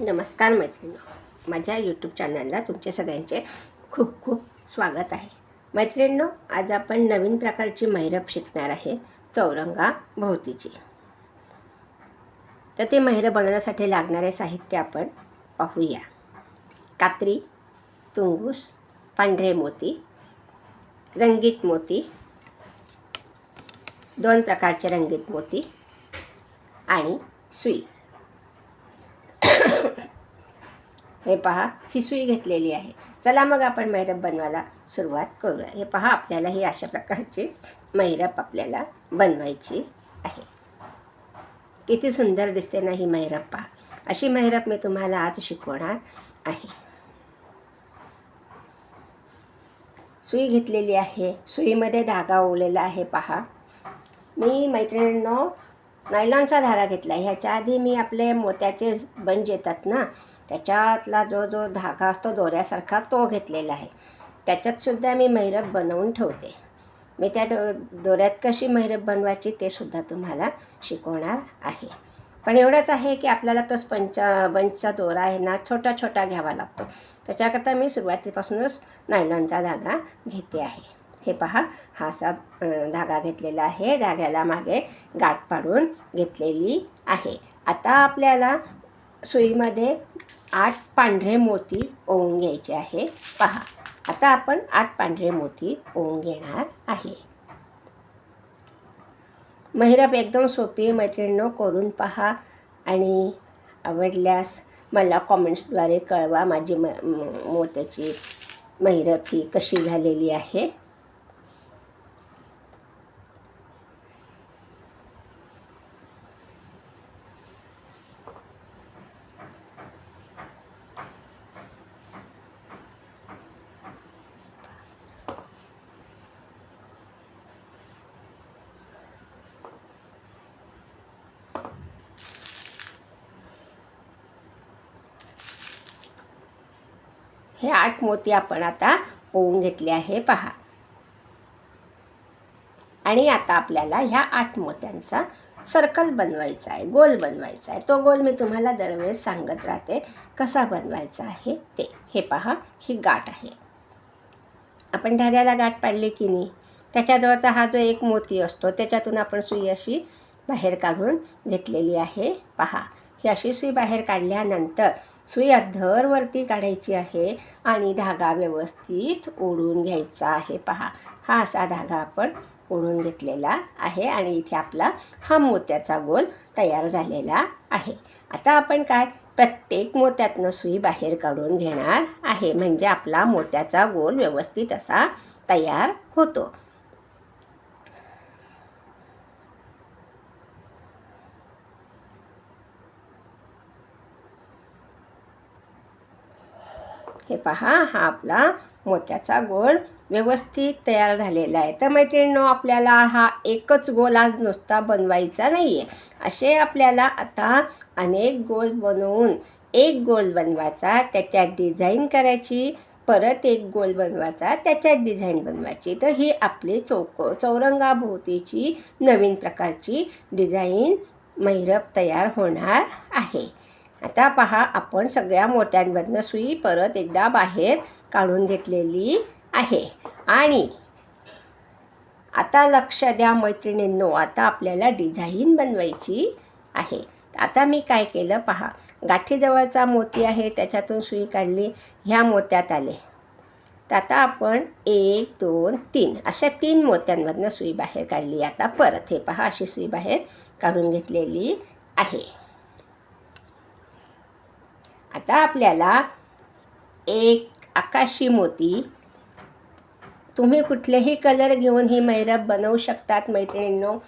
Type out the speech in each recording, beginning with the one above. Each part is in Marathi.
नमस्कार मैत्रिणी माझ्या यूट्यूब चॅनलला तुमचे सगळ्यांचे खूप खूप स्वागत आहे. मैत्रिणींनो आज आपण नवीन प्रकारची मैरप शिकणार आहे चौरंगा भोवतीची. तर ते मैरप बनवण्यासाठी लागणारे साहित्य आपण पाहूया. कात्री तुंगूस पांढरे मोती रंगीत मोती दोन प्रकारचे रंगीत मोती आणि सुई. हे पहा ही सुई घेतलेली आहे. चला मग आपण मैरप बनवायला सुरुवात करूया. हे पहा आपल्याला ही अशा प्रकारची मैरप आपल्याला बनवायची आहे. किती सुंदर दिसते ना ही मैरप पहा. अशी मैरप मी तुम्हाला आज शिकवणार आहे. सुई घेतलेली आहे. सुईमध्ये धागा ओवलेला आहे पहा. मी मैत्रिणींनो नायलॉनचा धागा घेतला. ह्याच्या आधी मी आपले मोत्याचे बंज येतात ना त्याच्यातला जो जो धागा असतो दोऱ्यासारखा तो घेतलेला आहे. त्याच्यातसुद्धा मी मैरप बनवून ठेवते. मी त्या दो दोऱ्यात कशी मैरप बनवायची ते सुद्धा तुम्हाला शिकवणार आहे. पण एवढंच आहे की आपल्याला तो स्पंचा बंचचा दोरा आहे ना छोटा छोटा घ्यावा लागतो. त्याच्याकरता मी सुरुवातीपासूनच नायलॉनचा धागा घेते आहे. हे पहा हा असा धागा घेतलेला आहे. धाग्याला मागे गाठ पाडून घेतलेली आहे. आता आपल्याला सुईमध्ये आठ पांढरे मोती ओवून घ्यायचे आहे. पहा आता आपण आठ पांढरे मोती ओवून घेणार आहे. महिरप एकदम सोपी मैत्रिणींनो करून पहा आणि आवडल्यास मला कॉमेंट्सद्वारे कळवा. माझी म मोत्याची महिरप ही कशी झालेली आहे हे आठ मोती आपण आता होऊन घेतले आहे पहा. आणि आता आपल्याला ह्या आठ मोत्यांचा सर्कल बनवायचा आहे गोल बनवायचा आहे. तो गोल मी तुम्हाला दरवेळेस सांगत राहते कसा बनवायचा आहे ते. हे पहा ही गाठ आहे. आपण धाऱ्याला गाठ पाडली की नाही? त्याच्याजवळचा हा जो एक मोती असतो त्याच्यातून आपण सुई अशी बाहेर काढून घेतलेली आहे. पहा ही अशी सुई बाहेर काढल्यानंतर सुई अधरवरती काढायची आहे आणि धागा व्यवस्थित ओढून घ्यायचा आहे. पहा हा असा धागा आपण ओढून घेतलेला आहे आणि इथे आपला हा मोत्याचा गोल तयार झालेला आहे. आता आपण काय? प्रत्येक मोत्यातनं सुई बाहेर काढून घेणार आहे. म्हणजे आपला मोत्याचा गोल व्यवस्थित असा तयार होतो. हे पहा हा आपला मोत्याचा गोल व्यवस्थित तयार झालेला आहे. तर मैत्रिणींनो आपल्याला हा एकच गोल आज नुसता बनवायचा नाही आहे असे आपल्याला आता अनेक गोल बनवून एक गोल बनवायचा त्याच्यात डिझाईन करायची परत एक गोल बनवायचा त्याच्यात डिझाईन बनवायची. तर ही आपली चौक चौरंगाभोवतीची नवीन प्रकारची डिझाईन मैरप तयार होणार आहे. आता पहा आपण सगळ्या मोत्यांमधनं सुई परत एकदा बाहेर काढून घेतलेली आहे. आणि आता लक्ष द्या मैत्रिणींनो आता आपल्याला डिझाईन बनवायची आहे. आता मी काय केलं पहा गाठीजवळचा मोती आहे त्याच्यातून सुई काढली ह्या मोत्यात आले. तर आता आपण एक दोन तीन अशा तीन मोत्यांमधनं सुई बाहेर काढली. आता परत हे पहा अशी सुई बाहेर काढून घेतलेली आहे. आता आपल्याला एक आकाशी मोती. तुम्ही कुठलेही कलर घेऊन ही मैरप बनवू शकतात मैत्रिणींनो.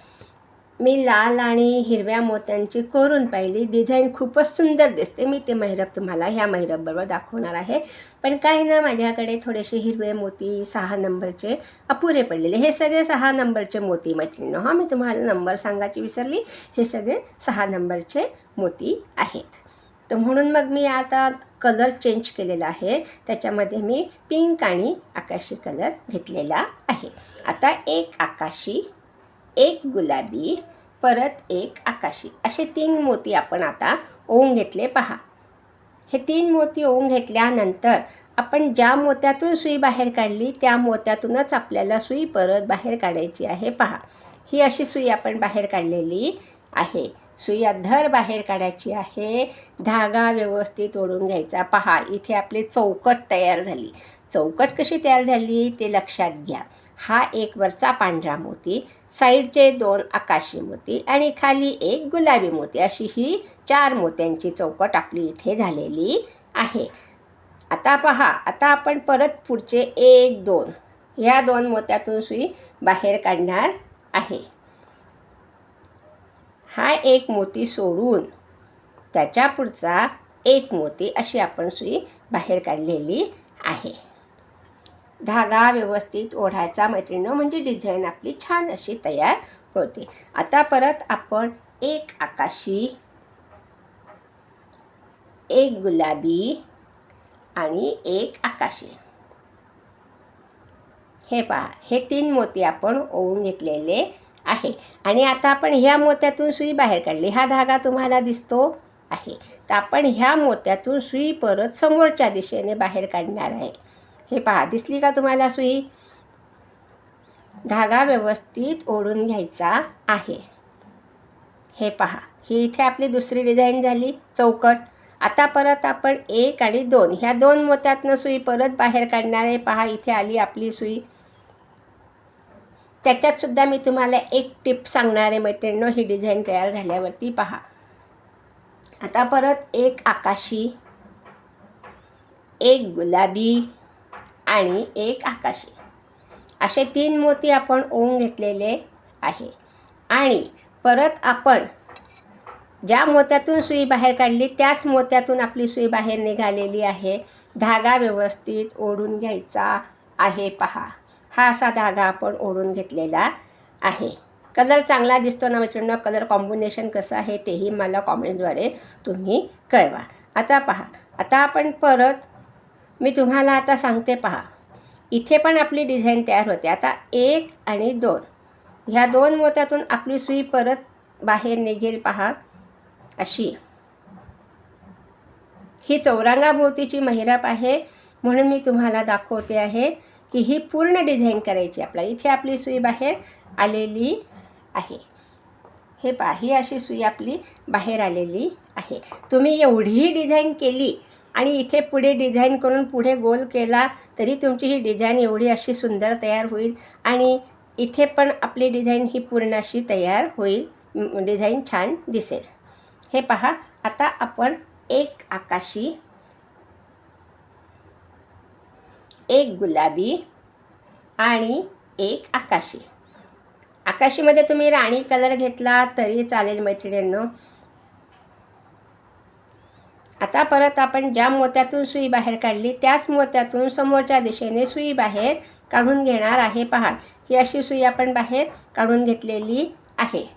मी लाल आणि हिरव्या मोत्यांची कोरून पाहिली. डिझाईन खूपच सुंदर दिसते. मी ते मैरप तुम्हाला ह्या मैरपबरोबर दाखवणार आहे. पण काही ना माझ्याकडे थोडेसे हिरवे मोती सहा नंबरचे अपुरे पडलेले. हे सगळे सहा नंबरचे मोती मैत्रिणींनो. हां मी तुम्हाला नंबर सांगायची विसरली. हे सगळे सहा नंबरचे मोती आहेत. तर म्हणून मग मी आता कलर चेंज केलेला आहे. त्याच्यामध्ये मी पिंक आणि आकाशी कलर घेतलेला आहे. आता एक आकाशी एक गुलाबी परत एक आकाशी. असे तीन मोती आपण आता ओवून घेतले पहा. हे तीन मोती ओवून घेतल्यानंतर आपण ज्या मोत्यातून सुई बाहेर काढली त्या मोत्यातूनच आपल्याला सुई परत बाहेर काढायची आहे पहा. ही अशी सुई आपण बाहेर काढलेली आहे. सुई अधर बाहेर काढायची आहे. धागा व्यवस्थित ओढून घ्यायचा. पहा इथे आपली चौकट तयार झाली. चौकट कशी तयार झाली ते लक्षात घ्या. हा एक वरचा पांढरा मोती साईडचे दोन आकाशी मोती आणि खाली एक गुलाबी मोती. अशी ही चार मोत्यांची चौकट आपली इथे झालेली आहे. आता पहा आता आपण परत पुढचे एक दोन. ह्या दोन मोत्यातून सुई बाहेर काढणार आहे. हा एक मोती सोडून त्याच्या पुढचा एक मोती अशी आपण सुई बाहेर काढलेली आहे. धागा व्यवस्थित ओढायचा मैत्रिणी म्हणजे डिझाईन आपली छान अशी तयार होते. आता परत आपण एक आकाशी एक गुलाबी आणि एक आकाशी. हे पहा हे तीन मोती आपण ओवून घेतलेले आहे. आणि आता आपण ह्या मोत्यातून सुई बाहेर काढली. हा धागा तुम्हाला दिसतो आहे. तर आपण ह्या मोत्यातून सुई परत समोरच्या दिशेने बाहेर काढणार आहे. हे पहा दिसली का तुम्हाला सुई? धागा व्यवस्थित ओढून घ्यायचा आहे. हे पहा ही इथे आपली दुसरी डिझाईन झाली चौकट. आता परत आपण एक आणि दोन. ह्या दोन मोत्यातनं सुई परत बाहेर काढणार आहे. पहा इथे आली आपली सुई. त्याच्यातसुद्धा मी तुम्हाला एक टिप सांगणार आहे मैत्रिणींनो ही डिझाईन तयार झाल्यावरती पहा. आता परत एक आकाशी एक गुलाबी आणि एक आकाशी. असे तीन मोती आपण ओवून घेतलेले आहे. आणि परत आपण ज्या मोत्यातून सुई बाहेर काढली त्याच मोत्यातून आपली सुई बाहेर निघालेली आहे. धागा व्यवस्थित ओढून घ्यायचा आहे पहा. हा असा धागा आपण ओढून घेतलेला आहे. कलर चांगला दिसतो ना मित्रांनो? कलर कॉम्बिनेशन कसं आहे तेही मला कॉमेंटद्वारे तुम्ही कळवा. आता पहा. आता आपण परत मी तुम्हाला आता सांगते पहा. इथे पण आपली डिझाईन तयार होते. आता एक आणि दोन. ह्या दोन मोत्यातून आपली सुई परत बाहेर निघेल पहा. अशी. ही चौरंगाभोवतीची महिराप आहे म्हणून मी तुम्हाला दाखवते आहे. की ही पूर्ण डिझाईन करायची आपल्याला. इथे आपली सुई बाहेर आलेली आहे. हे पा ही अशी सुई आपली बाहेर आलेली आहे. तुम्ही एवढीही डिझाईन केली आणि इथे पुढे डिझाईन करून पुढे गोल केला तरी तुमची ही डिझाईन एवढी अशी सुंदर तयार होईल आणि इथे पण आपली डिझाईन ही पूर्ण अशी तयार होईल. डिझाईन छान दिसेल. हे पहा आता आपण एक आकाशी एक गुलाबी आणि एक आकाशी. आकाशीमध्ये तुम्ही राणी कलर घेतला तरी चालेल मैत्रिणींनो. आता परत आपण ज्या मोत्यातून सुई बाहेर काढली त्याच मोत्यातून समोरच्या दिशेने सुई बाहेर काढून घेणार आहे. पहा ही अशी सुई आपण बाहेर काढून घेतलेली आहे.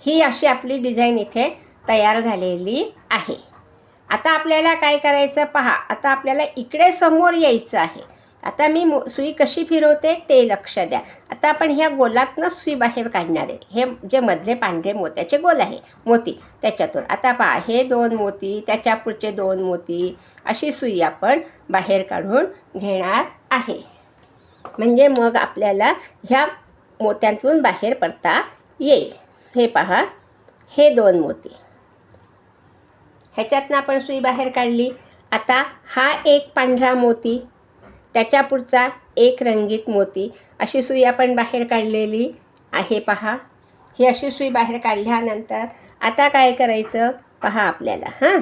ही अशी आपली डिझाईन इथे तयार झालेली आहे. आता आपल्याला काय करायचं पहा आता आपल्याला इकडे समोर यायचं आहे. आता मी मो सुई कशी फिरवते ते लक्ष द्या. आता आपण ह्या गोलातनं सुई बाहेर काढणार आहे. हे जे मधले पांढरे मोत्याचे गोल आहे मोती त्याच्यातून. आता पहा हे दोन मोती त्याच्या पुढचे दोन मोती अशी सुई आपण बाहेर काढून घेणार आहे. म्हणजे मग आपल्याला ह्या मोत्यांतून बाहेर पडता येईल. हे पहा हे दोन मोती. ह्याच्यातनं आपण सुई बाहेर काढली. आता हा एक पांढरा मोती त्याच्या पुढचा एक रंगीत मोती. अशी सुई आपण बाहेर काढलेली आहे पहा. ही अशी सुई बाहेर काढल्यानंतर आता काय करायचं पहा आपल्याला हां.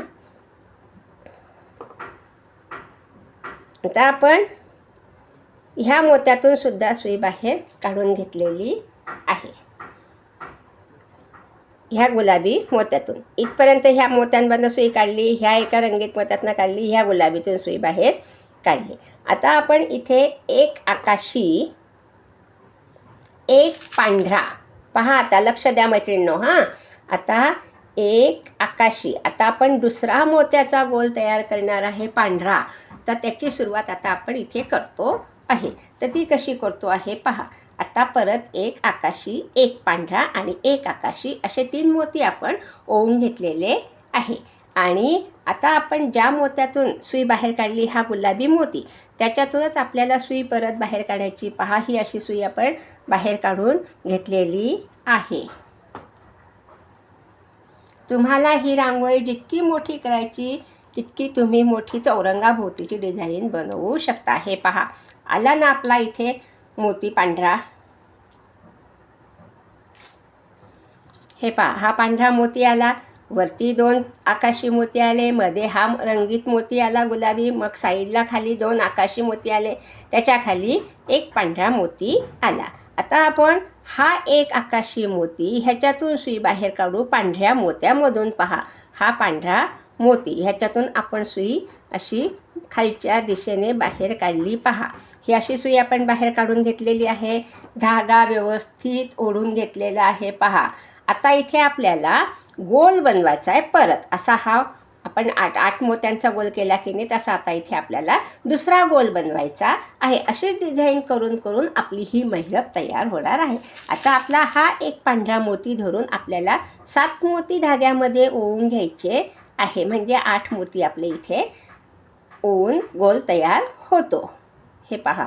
आता आपण ह्या मोत्यातून सुद्धा सुई बाहेर काढून घेतलेली आहे. ह्या गुलाबी मोत्यातून. इथपर्यंत ह्या मोत्यांमधनं सुई काढली ह्या एका रंगीत मोत्यातनं काढली ह्या गुलाबीतून सुई बाहेर काढली. आता आपण इथे एक आकाशी एक पांढरा. पहा आता लक्ष द्या मैत्रिणींनो हां. आता एक आकाशी. आता आपण दुसरा मोत्याचा गोल तयार करणार आहे पांढरा. तर त्याची सुरुवात आता आपण इथे करतो आहे. तर ती कशी करतो आहे पहा. आता परत एक आकाशी एक पांढरा आणि एक आकाशी असे तीन मोती आपण ओवून घेतलेले आहे. आणि आता आपण ज्या मोत्यातून सुई बाहेर काढली हा गुलाबी मोती त्याच्यातूनच आपल्याला सुई परत बाहेर काढायची. पहा ही अशी सुई आपण बाहेर काढून घेतलेली आहे. तुम्हाला ही रांगोळी जितकी मोठी करायची तितकी तुम्ही मोठी चौरंगाभोवतीची डिझाईन बनवू शकता. हे पहा आला ना आपला इथे मोती पांढरा. हे पहा हा पांढरा मोती आला वरती दोन आकाशी मोती आले मध्ये हा रंगीत मोती आला गुलाबी मग साईडला खाली दोन आकाशी मोती आले त्याच्याखाली एक पांढरा मोती आला. आता आपण हा एक आकाशी मोती ह्याच्यातून सुई बाहेर काढू पांढऱ्या मोत्यामधून पहा. हा पांढरा मोती. ह्याच्यातून आपण सुई अशी खालच्या दिशेने बाहेर काढली. पहा ही अशी सुई आपण बाहेर काढून घेतलेली आहे. धागा व्यवस्थित ओढून घेतलेला आहे. पहा आता इथे आपल्याला गोल बनवायचा आहे परत. असा हा आपण आठ आठ मोत्यांचा गोल केला की नाही तसा आता इथे आपल्याला दुसरा गोल बनवायचा आहे. अशी डिझाईन करून करून आपली ही महिरप तयार होणार आहे. आता आपला हा एक पांढरा मोती धरून आपल्याला सात मोती धाग्यामध्ये ओवून घ्यायचे. आहे. म्हणजे आठ मोती आपले इथे. ओवून गोल तयार होतो. हे पहा.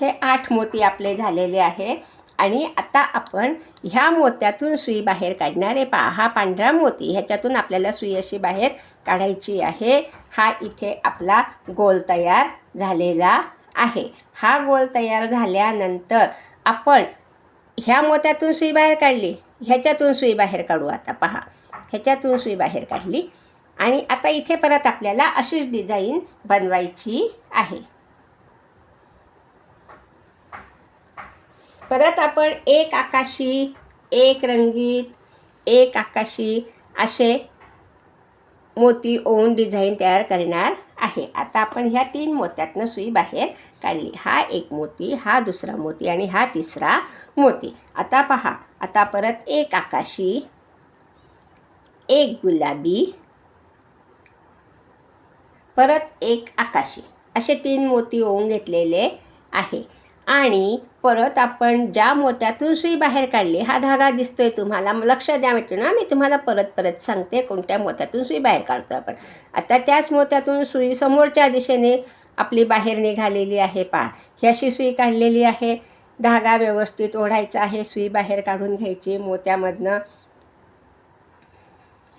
हे आठ मोती आपले झालेले आहे. आणि आता आपण ह्या मोत्यातून सुई बाहेर काढणार आहे. हा पांढरा मोती ह्याच्यातून आपल्याला सुई अशी बाहेर काढायची आहे. हा इथे आपला गोल तयार झालेला आहे. हा गोल तयार झाल्यानंतर आपण ह्या मोत्यातून सुई बाहेर काढली ह्याच्यातून सुई बाहेर काढू आता पहा. ह्याच्यातून सुई बाहेर काढली आणि आता इथे परत आपल्याला अशीच डिझाईन बनवायची आहे. परत आपण एक आकाशी एक रंगीत एक आकाशी असे मोती ओवून डिझाईन तयार करणार आहे. आता आपण ह्या तीन मोत्यातनं सुई बाहेर काढली. हा एक मोती हा दुसरा मोती आणि हा तिसरा मोती. आता पहा आता परत एक आकाशी एक गुलाबी परत एक आकाशी. असे तीन मोती ओवून घेतलेले आहे. आणि परत आपण ज्या मोत्यातून सुई बाहेर काढली हा धागा दिसतोय तुम्हाला. लक्ष द्या ना मी तुम्हाला परत परत सांगते कोणत्या मोत्यातून सुई बाहेर काढतो आपण. आता त्याच मोत्यातून सुई समोरच्या दिशेने आपली बाहेर निघालेली आहे पहा. ही अशी सुई काढलेली आहे. धागा व्यवस्थित ओढायचा आहे सुई बाहेर काढून घ्यायची. मोत्यामधनं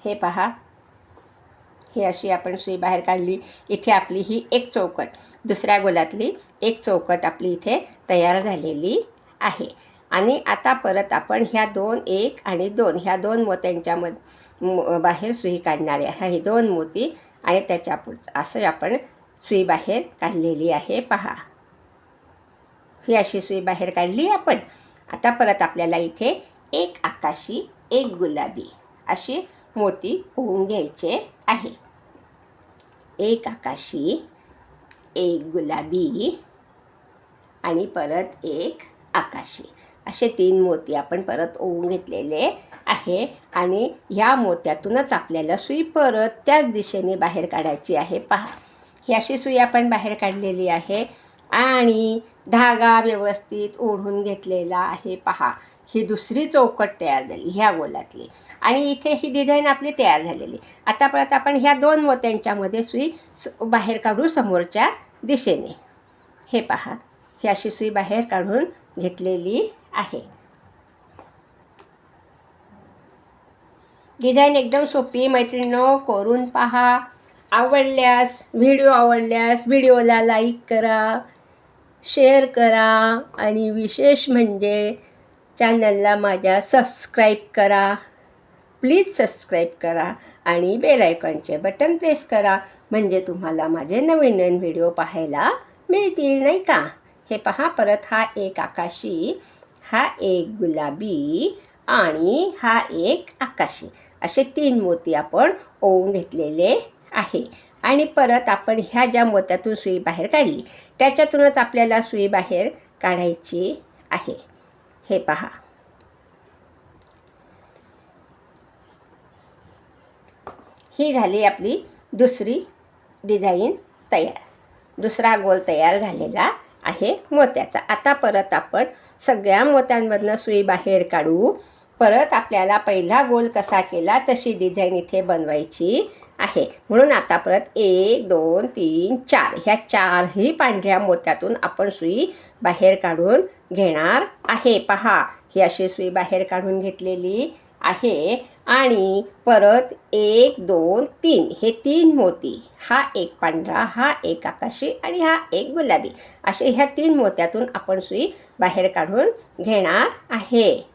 हे पहा. ही अशी आपण सुई बाहेर काढली. इथे आपली ही एक चौकट. दुसऱ्या गोलातली एक चौकट आपली इथे तयार झालेली आहे. आणि आता परत आपण ह्या दोन एक आणि दोन ह्या दोन मोत्यांच्या बाहेर सुई काढणारे आहे. ही दोन मोती आणि त्याच्या पुढचं असं आपण सुई बाहेर काढलेली आहे. पहा. ही अशी सुई बाहेर काढली आपण. आता परत आपल्याला इथे एक आकाशी एक गुलाबी अशी मोती होऊन घ्यायचे आहे. एक आकाशी एक गुलाबी आणि परत एक आकाशी. असे तीन मोती आपण परत ओवून घेतलेले आहे आणि ह्या मोत्यातूनच आपल्याला सुई परत त्याच दिशेने बाहेर काढायची आहे. पहा ही अशी सुई आपण बाहेर काढलेली आहे आणि धागा व्यवस्थित ओढून घेतलेला आहे. पहा ही दुसरी चौकट तयार झाली ह्या गोलातली. आणि इथे ही डिझाईन आपली तयार झालेली. आता परत आपण ह्या दोन मोत्यांच्यामध्ये सुई बाहेर काढू समोरच्या दिशेने. हे पहा ही अशी सुई बाहेर काढून घेतलेली आहे. डिझाईन एकदम सोपी मैत्रिणीनो करून पहा. आवडल्यास व्हिडिओ आवडल्यास व्हिडिओला लाईक करा. शेअर करा आणि विशेष म्हणजे चॅनलला माझ्या सबस्क्राईब करा. प्लीज सबस्क्राईब करा आणि बेल आयकॉनचे बटन प्रेस करा म्हणजे तुम्हाला माझे नवीन नवीन व्हिडिओ पाहायला मिळतील नाही का? हे पहा परत हा एक आकाशी हा एक गुलाबी आणि हा एक आकाशी. असे तीन मोती आपण ओवून घेतलेले आहे. आणि परत आपण ह्या ज्या मोत्यातून सुई बाहेर काढली त्याच्यातूनच आपल्याला सुई बाहेर काढायची आहे. हे पहा. ही झाली आपली दुसरी डिझाईन तयार. दुसरा गोल तयार झालेला आहे मोत्याचा. आता परत आपण सगळ्या मोत्यांमधनं सुई बाहेर काढू. परत आपल्याला पहिला गोल कसा केला तशी डिझाईन इथे बनवायची. आहे. म्हणून आता परत एक दोन तीन चार. ह्या चारही पांढऱ्या मोत्यातून आपण सुई बाहेर काढून घेणार आहे. पहा ही अशी सुई बाहेर काढून घेतलेली आहे. आणि परत एक दोन तीन. हे तीन मोती. हा एक पांढरा हा एक आकाशी आणि हा एक गुलाबी. असे ह्या तीन मोत्यातून आपण सुई बाहेर काढून घेणार आहे.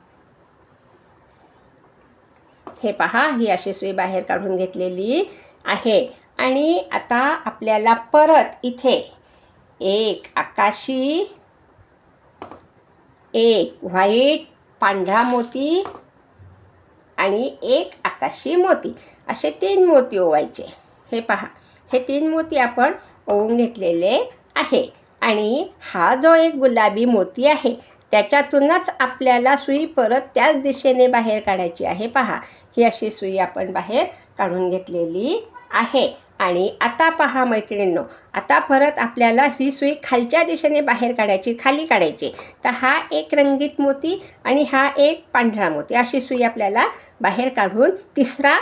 हे पहा ही अशी सुई बाहेर काढून घेतलेली आहे. आणि आता आपल्याला परत इथे एक आकाशी एक व्हाईट पांढरा मोती आणि एक आकाशी मोती. असे तीन मोती ओवायचे. हे पहा हे तीन मोती आपण ओवून घेतलेले आहे. आणि हा जो एक गुलाबी मोती आहे त्याच्यातूनच आपल्याला सुई परत त्याच दिशेने बाहेर काढायची आहे. पहा ही अशी सुई आपण बाहेर काढून घेतलेली आहे. आणि आता पहा मैत्रिणींनो आता परत आपल्याला ही सुई खालच्या दिशेने बाहेर काढायची खाली काढायची. तर हा एक रंगीत मोती आणि हा एक पांढरा मोती. अशी सुई आपल्याला बाहेर काढून तिसरा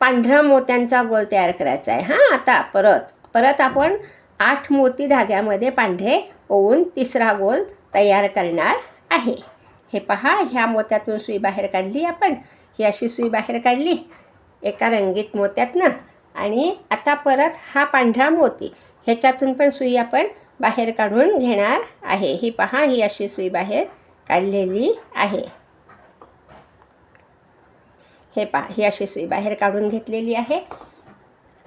पांढरा मोत्यांचा गोल तयार करायचा आहे. हां आता परत परत आपण आठ मोती धाग्यामध्ये पांढरे होऊन तिसरा गोल तयार करणार आहे. हे पहा ह्या मोत्यातून सुई बाहेर काढली आपण. ही अशी सुई बाहेर काढली. एका रंगीत मोत्यातनं. आणि आता परत हा पांढरा मोती. ह्याच्यातून पण सुई आपण बाहेर काढून घेणार आहे. ही पहा ही अशी सुई बाहेर काढलेली आहे. हे पहा ही अशी सुई बाहेर काढून घेतलेली आहे.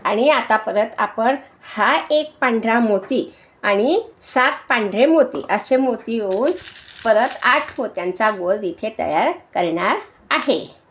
आणि आता परत आपण हा एक पांढरा मोती आणि सात पांढरे मोती असे मोती येऊन परत आठ मोत्यांचा गोल इथे तयार करणार आहे.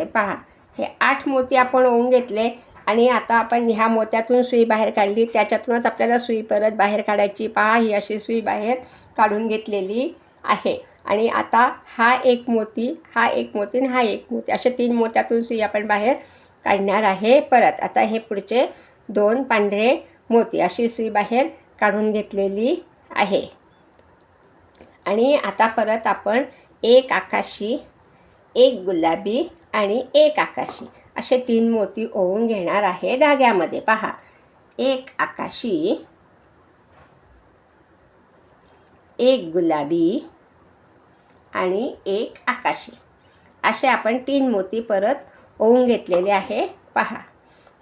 हे पहा हे आठ मोती आपण ओवून घेतले आणि आता आपण ह्या मोत्यातून सुई बाहेर काढली. त्याच्यातूनच आपल्याला सुई परत बाहेर काढायची. पहा ही अशी सुई बाहेर काढून घेतलेली आहे. आणि आता हा एक मोती हा एक मोती आणि हा एक मोती अशा तीन मोत्यातून सुई आपण बाहेर काढणार आहे परत. आता हे पुढचे दोन पांढरे मोती अशी सुई बाहेर काढून घेतलेली आहे. आणि आता परत आपण एक आकाशी एक गुलाबी आणि एक आकाशी. असे तीन मोती ओवून घेणार आहे धाग्यामध्ये. पहा. एक आकाशी एक गुलाबी आणि एक आकाशी. असे आपण तीन मोती परत ओवून घेतलेले आहे. पहा.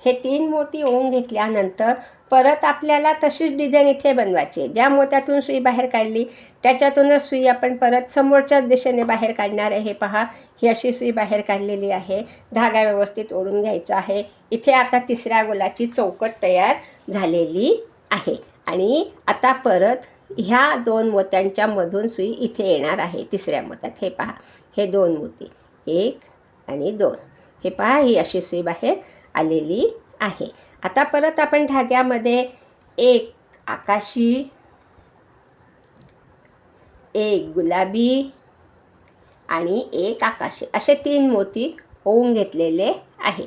हे तीन मोती ओवून घेतल्यानंतर परत आपल्याला तशीच डिझाईन इथे बनवायची आहे. ज्या मोत्यातून सुई बाहेर काढली त्याच्यातूनच सुई आपण परत समोरच्याच दिशेने बाहेर काढणार आहे. पहा ही अशी सुई बाहेर काढलेली आहे. धागा व्यवस्थित ओढून घ्यायचा आहे. इथे आता तिसऱ्या गोलाची चौकट तयार झालेली आहे. आणि आता परत ह्या दोन मोत्यांच्या मधून सुई इथे येणार आहे. तिसऱ्या मोत्यात. हे पहा हे दोन मोती. एक आणि दोन. हे पहा ही अशी सुई बाहेर आलेली आहे. आता परत आपण धाग्यामध्ये एक आकाशी एक गुलाबी आणि एक आकाशी असे तीन मोती होऊन घेतलेले आहे.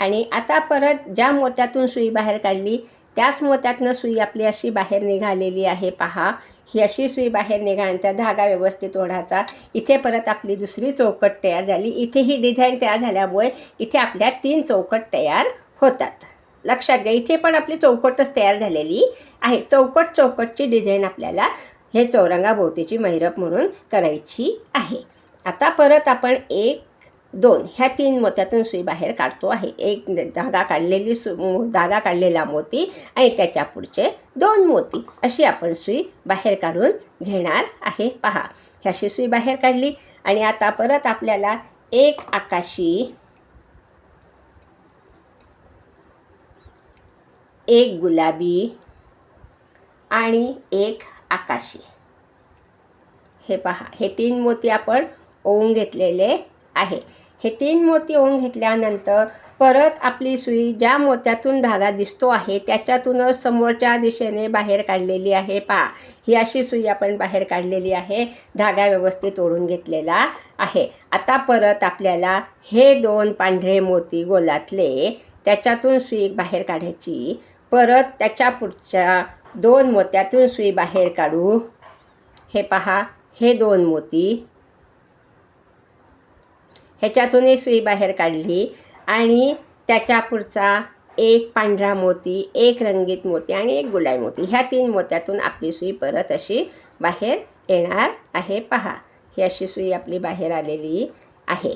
आणि आता परत ज्या मोत्यातून सुई बाहेर काढली त्याच मोत्यातनं सुई आपली अशी बाहेर निघालेली आहे. पहा ही अशी सुई बाहेर निघाल्यानंतर धागा व्यवस्थित ओढायचा. इथे परत आपली दुसरी चौकट तयार झाली. इथे ही डिझाईन तयार झाल्यामुळे इथे आपल्या तीन चौकट तयार होतात. लक्षात घ्या इथे पण आपली चौकटच तयार झालेली आहे. चौकट चौकटची डिझाईन आपल्याला हे चौरंगाभोवतीची मैरप म्हणून करायची आहे. आता परत आपण एक दोन ह्या तीन मोत्यातून सुई बाहेर काढतो आहे. एक धागा काढलेली सु धागा काढलेला मोती आणि त्याच्या पुढचे दोन मोती. अशी आपण सुई बाहेर काढून घेणार आहे. पहा ह्याशी सुई बाहेर काढली आणि आता परत आपल्याला एक आकाशी एक गुलाबी आणि एक आकाशी. हे पहा हे तीन मोती आपण ओवून घेतलेले आहे. हे तीन मोती ओवून घेतल्यानंतर परत आपली सुई ज्या मोत्यातून धागा दिसतो आहे त्याच्यातूनच समोरच्या दिशेने बाहेर काढलेली आहे. पहा ही अशी सुई आपण बाहेर काढलेली आहे धागा व्यवस्थित ओढून घेतलेला आहे. आता परत आपल्याला हे दोन पांढरे मोती गोलातले त्याच्यातून सुई बाहेर काढायची. परत त्याच्या पुढच्या दोन मोत्यातून सुई बाहेर काढू. हे पहा हे दोन मोती. ह्याच्यातूनही सुई बाहेर काढली आणि त्याच्या पुढचा एक पांढरा मोती एक रंगीत मोती आणि एक गुलाबी मोती. ह्या तीन मोत्यातून आपली सुई परत अशी बाहेर येणार आहे. पहा ही अशी सुई आपली बाहेर आलेली आहे.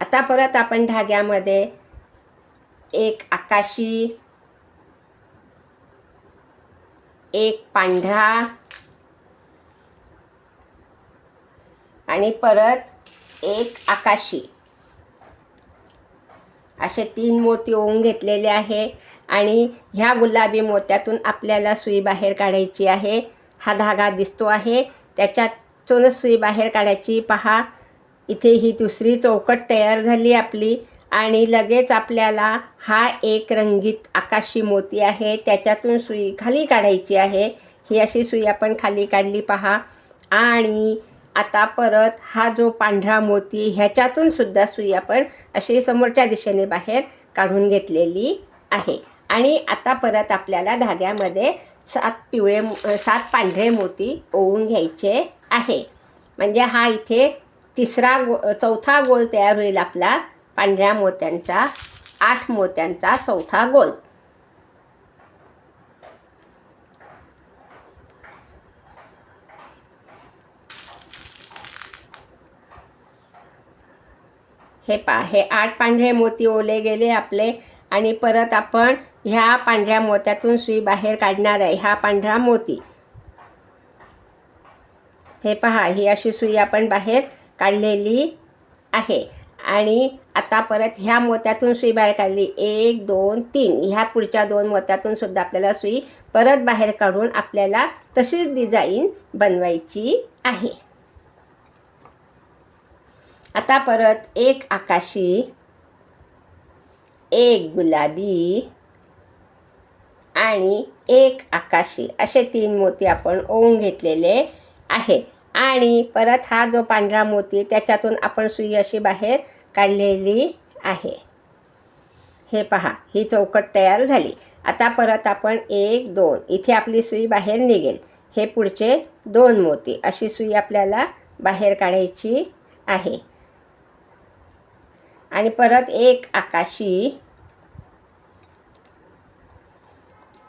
आता परत आपण धाग्यामध्ये एक आकाशी एक पांढरा आणि परत एक आकाशी. असे तीन मोती ओवून घेतलेले आहे आणि ह्या गुलाबी मोत्यातून आपल्याला सुई बाहेर काढायची आहे. हा धागा दिसतो आहे. त्याच्यातूनच सुई बाहेर काढायची. पहा इथे ही दुसरी चौकट तयार झाली आपली. आणि लगेच आपल्याला हा एक रंगीत आकाशी मोती आहे. त्याच्यातून सुई खाली काढायची आहे. ही अशी सुई आपण खाली काढली पहा. आणि आता परत हा जो पांढरा मोती ह्याच्यातून सुद्धा सुई आपण अशी समोरच्या दिशेने बाहेर काढून घेतलेली आहे. आणि आता परत आपल्याला धाग्यामध्ये सात पिवळे सात पांढरे मोती ओवून घ्यायचे आहे. म्हणजे हा इथे तिसरा गो चौथा गोल तयार होईल आपला. पांढऱ्या मोत्यांचा आठ मोत्यांचा चौथा गोल. हे पा हे आठ पांढरे मोती ओले गेले आपले आणि परत आपण ह्या पांढऱ्या मोत्यातून सुई बाहेर काढणार आहे हा पांढरा मोती. हे पहा ही अशी सुई आपण बाहेर काढलेली आहे. आणि आता परत ह्या मोत्यातून सुई बाहेर काढली. एक दोन तीन. ह्या पुढच्या दोन मोत्यातून सुद्धा आपल्याला सुई परत बाहेर काढून आपल्याला तशीच डिझाईन बनवायची आहे. आता परत एक आकाशी एक गुलाबी आणि एक आकाशी असे तीन मोती आपण ओवून घेतलेले आहे आणि परत हा जो पांढरा मोती त्याच्यातून आपण सुई अशी बाहेर काढलेली आहे. हे पहा ही चौकट तयार झाली. आता परत आपण एक दोन इथे आपली सुई बाहेर निघेल. हे पुढचे दोन मोती अशी सुई आपल्याला बाहेर काढायची आहे. आणि परत एक आकाशी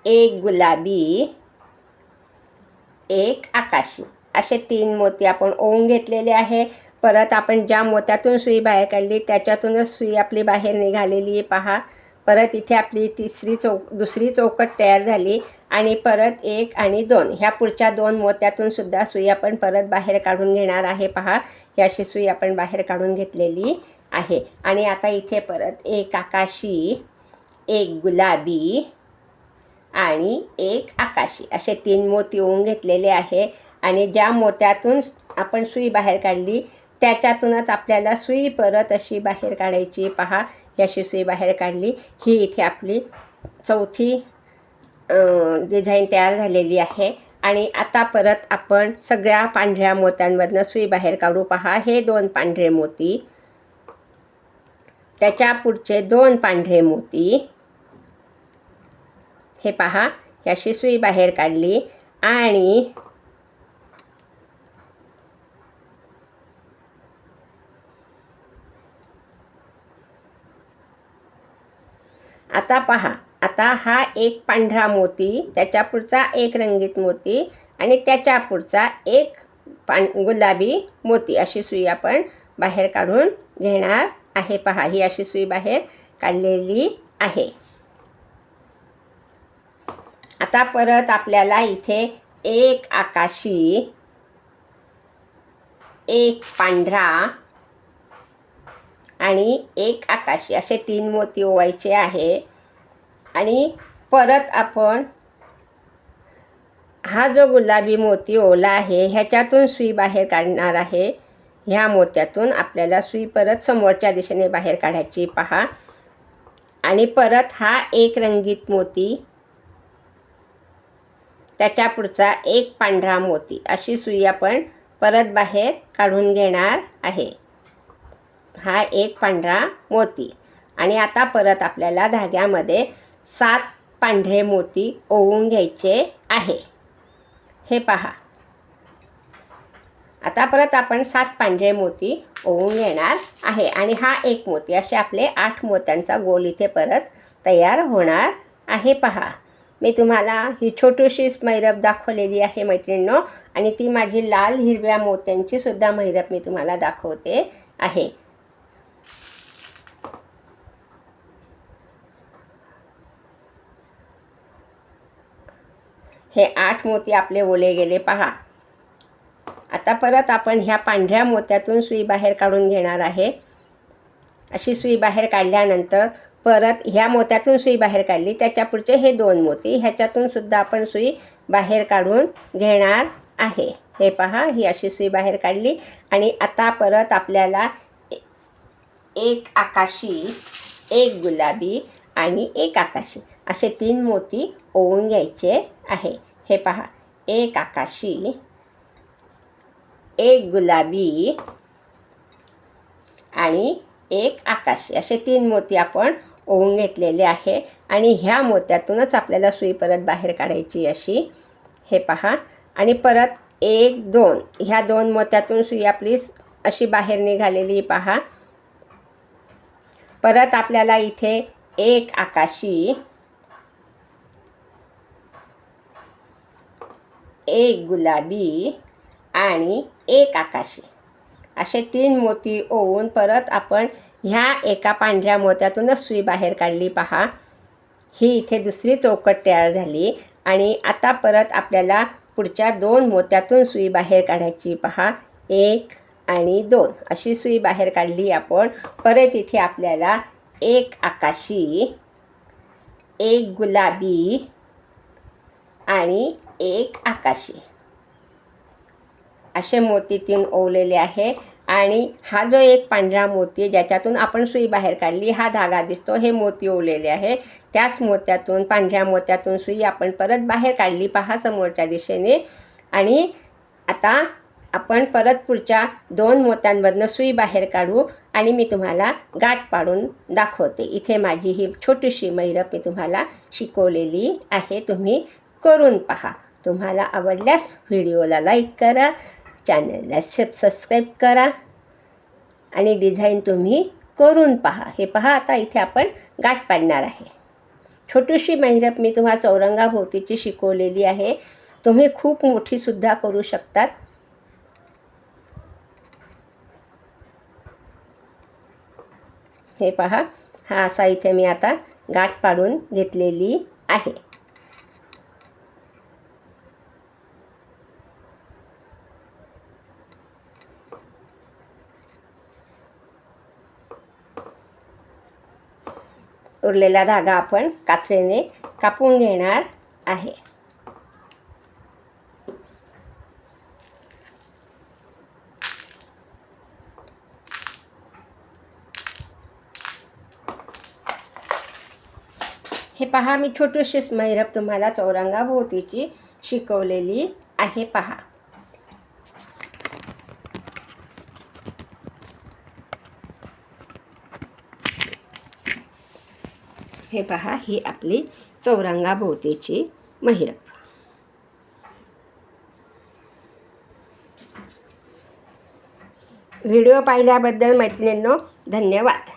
एक गुलाबी एक आकाशी. असे तीन मोती आपण ओवून घेतलेले आहे. परत आपण ज्या मोत्यातून सुई बाहेर काढली त्याच्यातूनच सुई आपली बाहेर निघालेली आहे पहा. परत इथे आपली तिसरी चौक दुसरी चौकट तयार झाली आणि परत एक आणि दोन. ह्या पुढच्या दोन मोत्यातून सुद्धा सुई आपण परत बाहेर काढून घेणार आहे पहा. ही अशी सुई आपण बाहेर काढून घेतलेली आहे. आणि आता इथे परत एक आकाशी एक गुलाबी आणि एक आकाशी. असे तीन मोती होऊन घेतलेले आहे. आणि ज्या मोत्यातून आपण सुई बाहेर काढली त्याच्यातूनच आपल्याला सुई परत अशी बाहेर काढायची. पहा ही अशी सुई बाहेर काढली. ही इथे आपली चौथी डिझाईन तयार झालेली आहे. आणि आता परत आपण सगळ्या पांढऱ्या मोत्यांमधनं सुई बाहेर काढू. पहा हे दोन पांढरे मोती. त्याच्या पुढचे दोन पांढरे मोती. हे पहा याशी सुई बाहेर काढली. आणि आता पहा आता हा एक पांढरा मोती त्याच्या पुढचा एक रंगीत मोती आणि त्याच्या पुढचा एक पां गुलाबी मोती अशी सुई आपण बाहेर काढून घेणार आहे. पहा ही अशी सुई बाहेर काढलेली आहे. आता परत आपल्याला इथे एक आकाशी एक पांढरा आणि एक आकाशी असे तीन मोती ओवायचे आहे. आणि परत आपण हा जो गुलाबी मोती ओला आहे ह्याच्यातून सुई बाहेर काढणार आहे. ह्या मोत्यातून आपल्याला सुई परत समोरच्या दिशेने बाहेर काढायची पहा. आणि परत हा एक रंगीत मोती त्याच्या पुढचा एक पांढरा मोती अशी सुई आपण परत बाहेर काढून घेणार आहे. हा एक पांढरा मोती. आणि आता परत आपल्याला धाग्यामध्ये सात पांढरे मोती ओवून घ्यायचे आहे. हे पहा. आता परत आपण सात पांढरे मोती ओवून घेणार आहे. आणि हा एक मोती असे आपले आठ मोत्यांचा गोल इथे परत तयार होणार आहे. पहा. मी तुम्हाला ही छोटीशी मैरप दाखवलेली आहे मैत्रिणींनो. आणि ती माझी लाल हिरव्या मोत्यांची सुद्धा मैरप मी तुम्हाला दाखवते आहे. हे आठ मोती आपले ओले गेले पहा. आता परत आपण ह्या पांढऱ्या मोत्यातून सुई बाहेर काढून घेणार आहे. अशी सुई बाहेर काढल्यानंतर परत ह्या मोत्यातून सुई बाहेर काढली त्याच्या पुढचे हे दोन मोती ह्याच्यातून सुद्धा आपण सुई बाहेर काढून घेणार आहे. हे पहा ही अशी सुई बाहेर काढली आणि आता परत आपल्याला एक आकाशी एक गुलाबी आणि एक आकाशी असे तीन मोती ओवून घ्यायचे. आहे. हे पहा. एक आकाशी एक गुलाबी आणि एक आकाशी. असे तीन मोती आपण ओवून घेतलेले आहे. आणि ह्या मोत्यातूनच आपल्याला सुई परत बाहेर काढायची अशी. हे पहा. आणि परत एक दोन. ह्या दोन मोत्यातून सुई आपली अशी बाहेर निघालेली पहा. परत आपल्याला इथे एक आकाशी एक गुलाबी आणि एक आकाशी. असे तीन मोती ओवून परत आपण ह्या एका पांढऱ्या मोत्यातूनच सुई बाहेर काढली. पहा ही इथे दुसरी चौकट तयार झाली आणि आता परत आपल्याला पुढच्या दोन मोत्यातून सुई बाहेर काढायची. पहा एक आणि दोन. अशी सुई बाहेर काढली आपण परत इथे आपल्याला एक आकाशी एक गुलाबी आणि एक आकाशी. असे मोती तीन ओवलेले आहे आणि हा जो एक पांढरा मोती ज्याच्यातून आपण सुई बाहेर काढली हा धागा दिसतो हे मोती ओवलेले आहे. त्याच मोत्यातून पांढऱ्या मोत्यातून सुई आपण परत बाहेर काढली पहा समोरच्या दिशेने. आणि आता आपण परत पुढच्या दोन मोत्यांमधनं सुई बाहेर काढू आणि मी तुम्हाला गाठ पाडून दाखवते. इथे माझी ही छोटीशी मैरप मी तुम्हाला शिकवलेली आहे. तुम्ही करून पहा. तुम्हाला आवडल्यास व्हिडिओला लाईक करा चॅनलला शब सबस्क्राईब करा आणि डिझाईन तुम्ही करून पहा. हे पहा आता इथे आपण गाठ पाडणार आहे. छोटीशी महिरप मी तुम्हाला चौरंगाभोवतीची शिकवलेली आहे. तुम्ही खूप मोठीसुद्धा करू शकतात. हे पहा हा असा इथे मी आता गाठ पाडून घेतलेली आहे. उरलेला धागा आपण कात्रेने कापून घेणार आहे. हे पहा मी छोटीशी मैरप तुम्हाला चौरंगाभोवतीची शिकवलेली आहे. पहा. हे पहा ही आपली चौरंगाभोवतीची महिरप. व्हिडिओ पाहिल्याबद्दल मैत्रिणींनो धन्यवाद.